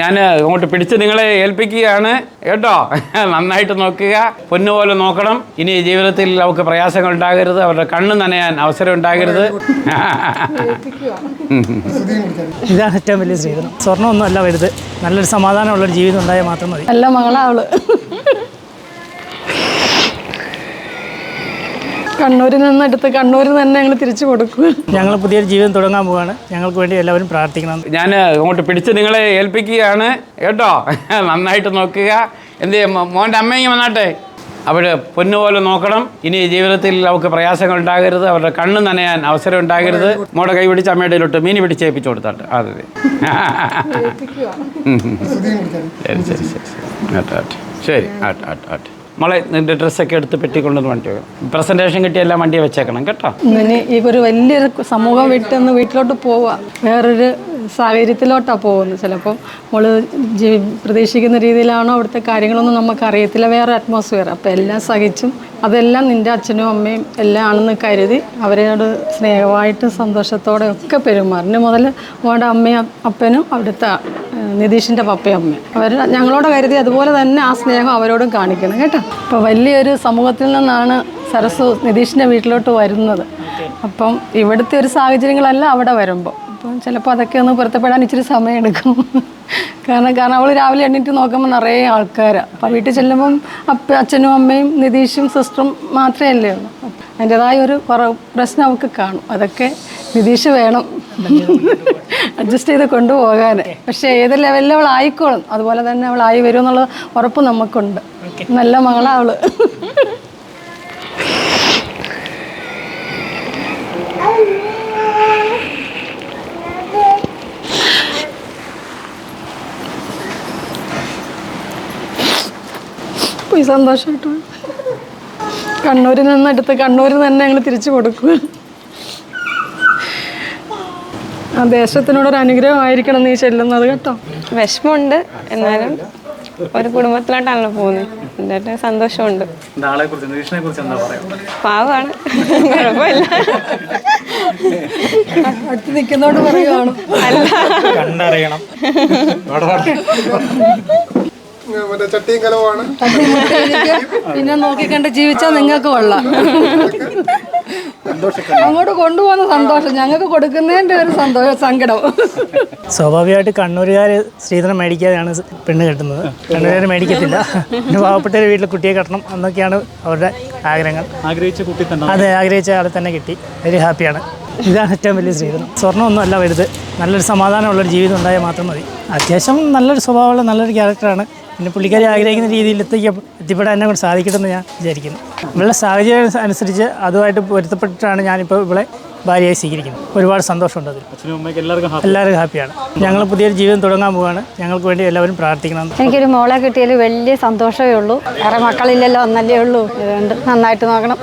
ഞാൻ അങ്ങോട്ട് പിടിച്ച് നിങ്ങളെ ഏൽപ്പിക്കുകയാണ്. കേട്ടോ? നന്നായിട്ട് നോക്കുക. പൊന്നുപോലെ നോക്കണം. ഇനി ജീവിതത്തിൽ അവർക്ക് പ്രയാസങ്ങൾ ഉണ്ടാകരുത്. അവരുടെ കണ്ണ് നനയാൻ അവസരം ഉണ്ടാകരുത്. ഇതാണ് ഏറ്റവും വലിയ ജീവിതം സ്വർണമൊന്നും അല്ല വലുത്. നല്ലൊരു സമാധാനമുള്ളൊരു ജീവിതം ഉണ്ടായാൽ മാത്രം മതി. നല്ല മകളാ കണ്ണൂരിൽ നിന്നെടുത്ത് കണ്ണൂരിൽ തന്നെ ഞങ്ങൾ തിരിച്ചു കൊടുക്കുക ഞങ്ങൾ പുതിയൊരു ജീവിതം തുടങ്ങാൻ പോവാണ്. ഞങ്ങൾക്ക് വേണ്ടി എല്ലാവരും പ്രാർത്ഥിക്കണം. ഞാൻ അങ്ങോട്ട് പിടിച്ച് നിങ്ങളെ ഏൽപ്പിക്കുകയാണ്. കേട്ടോ? നന്നായിട്ട് നോക്കുക. എന്ത് മോന്റെ അമ്മയും വന്നാട്ടെ. അവർ പൊന്നുപോലെ നോക്കണം. ഇനി ജീവിതത്തിൽ അവർക്ക് പ്രയാസങ്ങൾ ഉണ്ടാകരുത്. അവരുടെ കണ്ണ് നനയാൻ അവസരം ഉണ്ടാകരുത്. മോടെ കൈ പിടിച്ച് അമ്മയുടെ ഇലോട്ട് മീനി പിടിച്ചേൽപ്പിച്ച് കൊടുത്താട്ടെ. അതെ ശരി ശരി ശരി. ആട്ടെ ആട്ടെ. ശരി ആട്ടെ ആട്ടെ ആട്ടെ. മോളെ നിന്റെ ഡ്രസ്സൊക്കെ എടുത്ത് പെട്ടിക്കൊണ്ടുവന്ന് വണ്ടി വരും. പ്രസന്റേഷൻ എല്ലാം വണ്ടിയെ വെച്ചേക്കണം കേട്ടോ? ഇനി ഈ ഒരു വലിയൊരു സമൂഹം വിട്ടൊന്ന് വീട്ടിലോട്ട് പോവുക വേറൊരു സാഹചര്യത്തിലോട്ടാണ് പോകുന്നത്. ചിലപ്പോൾ മോൾ പ്രതീക്ഷിക്കുന്ന രീതിയിലാണോ അവിടുത്തെ കാര്യങ്ങളൊന്നും നമുക്ക് അറിയത്തില്ല വേറെ അറ്റ്മോസ്ഫിയർ അപ്പോൾ എല്ലാം സഹിച്ചും അതെല്ലാം നിന്റെ അച്ഛനും അമ്മയും എല്ലാം ആണെന്ന് കരുതി അവരോട് സ്നേഹമായിട്ടും സന്തോഷത്തോടെ ഒക്കെ പെരുമാറിന് മുതൽ അവരുടെ അമ്മയും അപ്പനും അവിടുത്തെ നിതീഷിന്റെ പപ്പയും അമ്മയും അവർ ഞങ്ങളോട് കരുതി അതുപോലെ തന്നെ ആ സ്നേഹം അവരോടും കാണിക്കണം കേട്ടോ. അപ്പോൾ വലിയൊരു സമൂഹത്തിൽ നിന്നാണ് സരസു നിതീഷിന്റെ വീട്ടിലോട്ട് വരുന്നത്. അപ്പം ഇവിടുത്തെ ഒരു സാഹചര്യങ്ങളല്ല അവിടെ വരുമ്പോൾ അപ്പം ചിലപ്പോൾ അതൊക്കെ ഒന്ന് പൊരുത്തപ്പെടാൻ ഇച്ചിരി സമയമെടുക്കും. കാരണം കാരണം അവൾ രാവിലെ എണ്ണീറ്റ് നോക്കുമ്പോൾ നിറയെ ആൾക്കാരാണ് അപ്പം വീട്ടിൽ ചെല്ലുമ്പം അപ്പ അച്ഛനും അമ്മയും നിതീഷും സിസ്റ്ററും മാത്രമേ അല്ലേ ഉള്ളൂ. അതിന്റെതായ ഒരു പ്രശ്നം അവൾക്ക് കാണും. അതൊക്കെ നിതീഷ് വേണം. അഡ്ജസ്റ്റ് ചെയ്ത് കൊണ്ടുപോകാൻ പക്ഷേ ഏത് ലെവലിൽ അവൾ ആയിക്കോളും. അതുപോലെ തന്നെ അവൾ ആയി വരും എന്നുള്ള ഉറപ്പ് നമുക്കുണ്ട്. നല്ല മകളാ അവൾ. സന്തോഷമായിട്ട്. കണ്ണൂരിൽ നിന്നെടുത്ത് കണ്ണൂരിൽ തന്നെ ഞങ്ങൾ തിരിച്ചു കൊടുക്കുക ആ ദേശത്തിനോടൊരു അനുഗ്രഹമായിരിക്കണം നീ ചെല്ലുന്നത് കേട്ടോ. വിഷമമുണ്ട്. എന്നാലും ഒരു കുടുംബത്തിലോട്ടാണല്ലോ പോകുന്നത്. എന്നിട്ട് സന്തോഷമുണ്ട്. ആളെ കുറിച്ച് നിരീക്ഷണെ കുറിച്ച് എന്താ പറയാ? പാവമാണ്. കുഴപ്പമില്ല. അടുത്ത് നിൽക്കുന്നോട് പറയുവാണ്. കണ്ടറിയണം. മറ്റേ ചട്ടിയും കലവുമാണ്. പിന്നെ നോക്കിക്കണ്ട് ജീവിച്ചാൽ നിങ്ങൾക്ക് കൊള്ളാം. അങ്ങോട്ട് കൊണ്ടുപോകുന്ന സന്തോഷം. ഞങ്ങൾക്ക് കൊടുക്കുന്നതിന്റെ ഒരു സന്തോഷ സങ്കടം. സ്വാഭാവികമായിട്ട് കണ്ണൂരുകാർ സ്ത്രീധനം മേടിക്കാതെയാണ് പെണ്ണ് കെട്ടുന്നത്. കണ്ണൂരുകാർ മേടിക്കത്തില്ല. പിന്നെ പാവപ്പെട്ടവർ വീട്ടിൽ കുട്ടിയെ കെട്ടണം എന്നൊക്കെയാണ് അവരുടെ ആഗ്രഹങ്ങൾ. ആഗ്രഹിച്ച കുട്ടി തന്നെ അതെ ആഗ്രഹിച്ച ആളെ തന്നെ കിട്ടി. വെരി ഹാപ്പിയാണ് ഇതാണ് ഏറ്റവും വലിയ സ്ത്രീധനം സ്വർണമൊന്നും അല്ല വരുത് നല്ലൊരു സമാധാനമുള്ളൊരു ജീവിതം ഉണ്ടായാൽ മാത്രം മതി. അത്യാവശ്യം നല്ലൊരു സ്വഭാവമുള്ള നല്ലൊരു ക്യാരക്ടറാണ് പിന്നെ പുള്ളിക്കാരി ആഗ്രഹിക്കുന്ന രീതിയിൽ എത്തിക്ക എത്തിപ്പെടാൻ എന്നെ കൊണ്ട് സാധിക്കട്ടെന്ന് ഞാൻ വിചാരിക്കുന്നു. ഇവളുടെ സാഹചര്യം അനുസരിച്ച് അതുമായിട്ട് പൊരുത്തപ്പെട്ടിട്ടാണ് ഞാനിപ്പോൾ ഇവിടെ ഭാര്യയായി സ്വീകരിക്കുന്നത്. ഒരുപാട് സന്തോഷമുണ്ട് അതിൽ. അച്ഛനും എല്ലാവർക്കും ഹാപ്പി. എല്ലാവരും ഹാപ്പിയാണ്. ഞങ്ങൾ പുതിയൊരു ജീവിതം തുടങ്ങാൻ പോവുകയാണ് ഞങ്ങൾക്ക് വേണ്ടി എല്ലാവരും പ്രാർത്ഥിക്കണം. എനിക്കൊരു മോളെ കിട്ടിയതിൽ വലിയ സന്തോഷമേ ഉള്ളൂ. വേറെ മക്കളില്ലല്ലോ ഒന്നല്ലേ ഉള്ളൂ. നന്നായിട്ട് നോക്കണം.